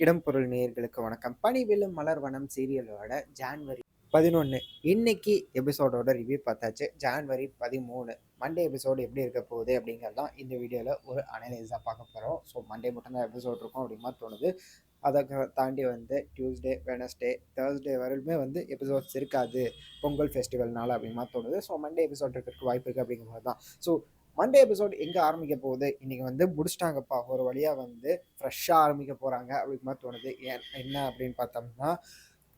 இடம் பொருள் நேயர்களுக்கு வணக்கம். பனிவெல்லும் மலர் வனம் சீரியலோட ஜான்வரி பதினொன்று இன்னைக்கு எபிசோடோட ரிவ்யூ பார்த்தாச்சு. ஜான்வரி பதிமூணு. மண்டே எபிசோடு எப்படி இருக்க போகுது அப்படிங்கிறது தான் இந்த வீடியோவில் ஒரு அனலைஸாக பார்க்க போகிறோம் ஸோ மண்டே மட்டும்தான் எபிசோட் இருக்கும் அப்படிமா தோணுது. அதை தாண்டி வந்து டியூஸ்டே வெனஸ்டே தேர்ஸ்டே வரையிலுமே வந்து எபிசோட்ஸ் இருக்காது. பொங்கல் ஃபெஸ்டிவல்னால அப்படிமா தோணுது. ஸோ மண்டே எபிசோட் இருக்கிறதுக்கு வாய்ப்பு இருக்குது அப்படிங்கும்போது தான் ஸோ மண்டே எபிசோட் எங்கே ஆரம்பிக்க போகுது? இன்றைக்கி வந்து முடிச்சிட்டாங்கப்பா. ஒரு வழியாக வந்து ஃப்ரெஷ்ஷாக ஆரம்பிக்க போகிறாங்க அப்படிங்கிற மாதிரி தோணுது. ஏன் என்ன அப்படின்னு பார்த்தோம்னா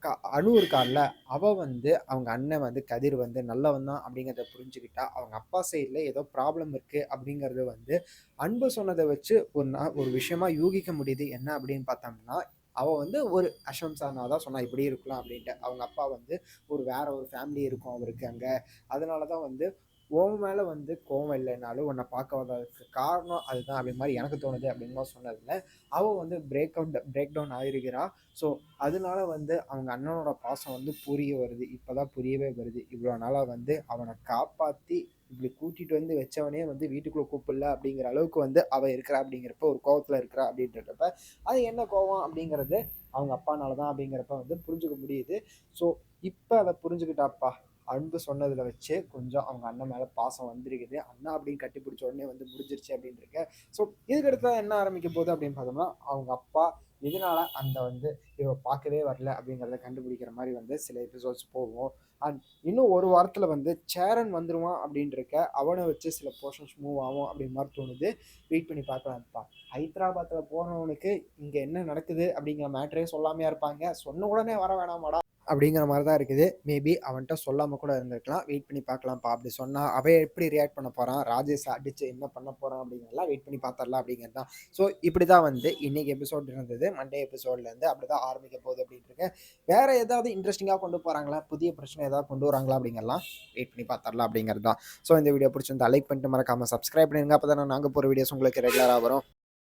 க அணு இருக்கார்ல அவள் வந்து அவங்க அண்ணன் வந்து கதிர் வந்து நல்லவன் தான் அப்படிங்கிறத புரிஞ்சுக்கிட்டா அவங்க அப்பா சைடில் ஏதோ ப்ராப்ளம் இருக்குது அப்படிங்கிறது வந்து அன்பு சொன்னதை வச்சு ஒரு நா- ஒரு விஷயமா யூகிக்க முடியுது. என்ன அப்படின்னு பார்த்தோம்னா அவள் வந்து ஒரு அஷம்சானா தான் சொன்னால் இப்படி இருக்கலாம் அப்படின்ட்டு. அவங்க அப்பா வந்து ஒரு வேற ஒரு ஃபேமிலி இருக்கும் அவருக்கு அங்கே. அதனால தான் வந்து உன் மேலே வந்து கோவம் இல்லைனாலும் உன்னை பார்க்க வந்ததுக்கு காரணம் அதுதான் அப்படி மாதிரி எனக்கு தோணுது அப்படின்னு மாதிரி சொன்னதில்ல அவள் வந்து பிரேக் அவுட் பிரேக் டவுன் ஆயிருக்கிறா. ஸோ அதனால வந்து அவங்க அண்ணனோட பாசம் வந்து புரிய வருது. இப்போதான் புரியவே வருது. இவ்வளோ நாளாக வந்து அவனை காப்பாற்றி இப்படி கூட்டிட்டு வந்து வச்சவனே வந்து வீட்டுக்குள்ளே கூப்பிடல அப்படிங்கிற அளவுக்கு வந்து அவள் இருக்கிறா அப்படிங்கிறப்ப ஒரு கோவத்தில் இருக்கிறா அப்படின்றப்ப அது என்ன கோவம் அப்படிங்கிறது அவங்க அப்பானால தான் அப்படிங்கிறப்ப வந்து புரிஞ்சுக்க முடியுது. ஸோ இப்போ அதை புரிஞ்சுக்கிட்டாப்பா. அன்பு சொன்னதில் வச்சு கொஞ்சம் அவங்க அண்ணன் மேலே பாசம் வந்திருக்குது. அண்ணா அப்படின்னு கட்டி பிடிச்ச உடனே வந்து முடிஞ்சிருச்சு அப்படின்னு இருக்க. ஸோ இதுக்கடுத்து என்ன ஆரம்பிக்க போகுது அப்படின்னு பார்த்தோம்னா அவங்க அப்பா இதனால அந்த வந்து இவ பார்க்கவே வரல அப்படிங்கிறத கண்டுபிடிக்கிற மாதிரி வந்து சில எபிசோட்ஸ் போகும். அண்ட் இன்னும் ஒரு வாரத்தில் வந்து சேரன் வந்துருவான் அப்படின்னு இருக்க அவனை வச்சு சில போர்ஷன்ஸ் மூவ் ஆகும் அப்படின்னு மாதிரி தோணுது. வெயிட் பண்ணி பார்க்கலாம்ப்பா. ஹைதராபாத்தில் போனவனுக்கு இங்கே என்ன நடக்குது அப்படிங்கிற மேட்டரே சொல்லாமையா இருப்பாங்க. சொன்ன உடனே வர வேணாமாடா. அப்படிங்கிற மாதிரி தான் இருக்குது. மேபி அவன்கிட்ட சொல்லாமல் கூட இருந்திருக்கலாம். வெயிட் பண்ணி பார்க்கலாம்ப்பா. அப்படி சொன்னால் அவன் எப்படி ரியாக்ட் பண்ண போகிறான் ராஜேஷ் அடிச்சு என்ன பண்ண போகிறான் அப்படிங்கிறலாம் வெயிட் பண்ணி பார்த்துடலாம் அப்படிங்கிறது தான். ஸோ இப்படி தான் வந்து இன்னைக்கு எபிசோட் இருந்தது. மண்டே எபிசோட்லேருந்து அப்படி தான் ஆரம்பிக்க போகுது அப்படின்ட்டு இருக்கேன். வேறு ஏதாவது இன்ட்ரெஸ்டிங்காக கொண்டு போகிறாங்களா புதிய பிரச்சனை ஏதாவது கொண்டு வராங்களா அப்படிங்கிறலாம் வெயிட் பண்ணி பார்த்துடலாம் அப்படிங்கிறது தான். ஸோ இந்த வீடியோ பிடிச்சிருந்தா லைக் பண்ணிட்டு மறக்காமல் சப்ஸ்கிரைப் பண்ணிருங்க. அப்போ தான் நாங்கள் போகிற வீடியோஸ் உங்களுக்கு ரெகுலராக வரும்.